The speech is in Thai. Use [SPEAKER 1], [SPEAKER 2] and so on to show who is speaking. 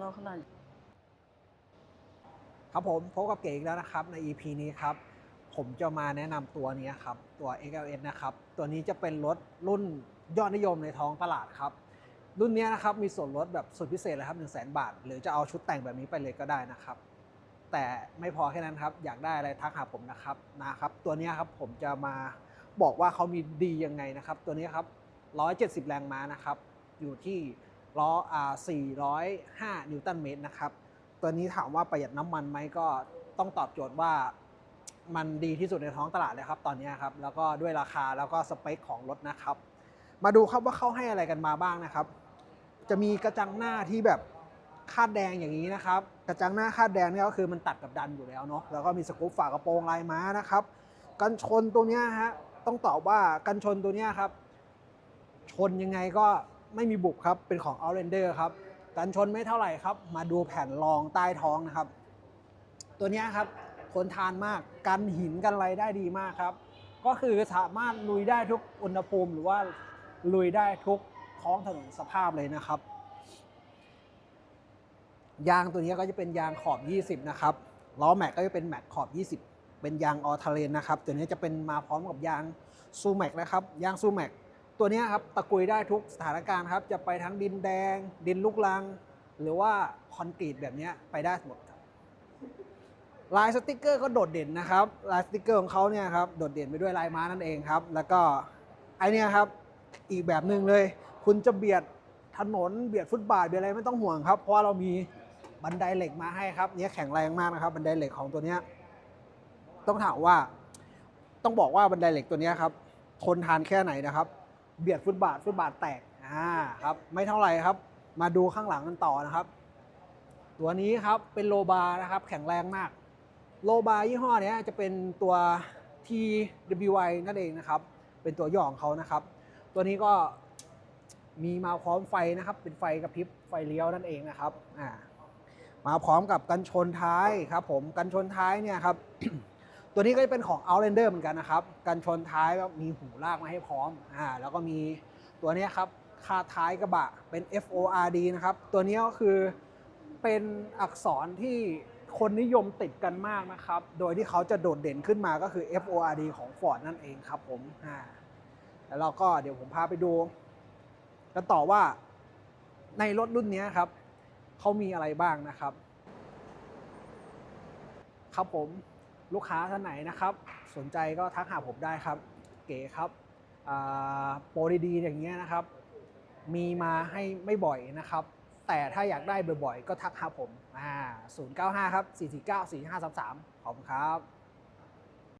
[SPEAKER 1] น้องขนาด
[SPEAKER 2] ครับผมพบกับเก๋อีกแล้วนะครับใน EP นี้ครับ ผมจะมาแนะนำตัวนี้ครับ ตัว XLS นะครับ ตัวนี้จะเป็นรถรุ่นยอดนิยมในท้องตลาดครับ รุ่นนี้นะครับมีส่วนลดแบบสุดพิเศษเลยครับ1 0 0 0 0แบาท หรือจะเอาชุดแต่งแบบนี้ไปเลยก็ได้นะครับ แต่ไม่พอแค่นั้นครับ อยากได้อะไรทักหาผมนะครับนะครับ ตัวนี้ครับผมจะมาบอกว่าเขามีดียังไงนะครับ ตัวนี้ครับ170 แรงม้านะครับ อยู่ที่ ล้ออ่า405 นิวตันเมตรนะครับ ตัวนี้ถามว่าประหยัดน้ำมันไหมก็ต้องตอบโจทย์ว่ามันดีที่สุดในท้องตลาดเลยครับตอนนี้ครับ แล้วก็ด้วยราคาแล้วก็สเปคของรถนะครับ มาดูครับว่าเขาให้อะไรกันมาบ้างนะครับ จะมีกระจังหน้าที่แบบคาดแดงอย่างนี้นะครับ กระจังหน้าคาดแดงเนี่ยก็คือมันตัดกับดันอยู่แล้วเนาะแล้วก็มีสกู๊ปฝากระโปรงลายม้านะครับ กันชนตัวเนี้ยฮะต้องตอบว่ากันชนตัวเนี้ยครับ ชนยังไงก็ ไม่มีบุบครับ เป็นของ Outlander ครับ กันชนไม่เท่าไหร่ครับ มาดูแผ่นรองใต้ท้องนะครับ ตัวนี้ครับทนทานมาก กันหินกันอะไรได้ดีมากครับ ก็คือสามารถลุยได้ทุกอุณหภูมิ หรือว่าลุยได้ทุกท้องถนนสภาพเลยนะครับ ยางตัวนี้ก็จะเป็นยางขอบ 20 นะครับ ล้อแม็กก็จะเป็นแม็กขอบ 20 เป็นยางออทาเลนนะครับ ตัวนี้จะเป็นมาพร้อมกับยางซูแม็กนะครับ ยางซูแม็ก ตัวนี้ครับตะกุยได้ทุกสถานการณ์ครับ จะไปทั้งดินแดง ดินลูกรัง หรือว่าคอนกรีตแบบนี้ไปได้หมดครับลายสติกเกอร์ก็โดดเด่นนะครับลายสติกเกอร์ของเขาเนี่ยครับโดดเด่นไปด้วยลายม้านั่นเองครับ แล้วก็ไอเนี้ยครับอีกแบบหนึ่งเลย คุณจะเบียดถนนเบียดฟุตบาทเบียดอะไรไม่ต้องห่วงครับ เพราะเรามีบันไดเหล็กมาให้ครับเนี้ยแข็งแรงมากนะครับ บันไดเหล็กของตัวเนี้ยต้องถามว่า ต้องบอกว่าบันไดเหล็กตัวนี้ครับทนทานแค่ไหนนะครับ เบียดฟุตบาทฟุตบาทแตกอ่าครับไม่เท่าไหร่ครับ มาดูข้างหลังกันต่อนะครับ ตัวนี้ครับเป็นโลบาร์นะครับแข็งแรงมาก โลบาร์ยี่ห้อเนี้ยจะเป็นตัว TWI นั่นเองนะครับ เป็นตัวย่อของเขานะครับ ตัวนี้ก็มีมาพร้อมไฟนะครับ เป็นไฟกระพริบไฟเลี้ยวนั่นเองนะครับอ่ามาพร้อมกับกันชนท้ายครับ ผมกันชนท้ายเนี่ยครับ ตัวนี้ก็จะเป็นของ Outlander เหมือนกันนะครับกันชนท้ายก็มีหูลากมาให้พร้อมอ่าแล้วก็มีตัวนี้ครับคาท้ายกระบะเป็น FORD นะครับ ตัวนี้ก็คือเป็นอักษรที่คนนิยมติดกันมากนะครับ โดยที่เขาจะโดดเด่นขึ้นมาก็คือ FORD ของ Ford นั่นเองครับผมอ่าแล้วเราก็เดี๋ยวผมพาไปดูกันต่อว่าในรถรุ่นนี้ครับเขามีอะไรบ้างนะครับ ครับผม ลูกค้าท่านไหนนะครับ สนใจก็ทักหาผมได้ครับ เก๋ครับโปรดีๆอย่างเงี้ยนะครับ มีมาให้ไม่บ่อยนะครับ แต่ถ้าอยากได้บ่อยๆ ก็ทักหาผมอ่า095 ครับ 449 4533 ขอบคุณครับ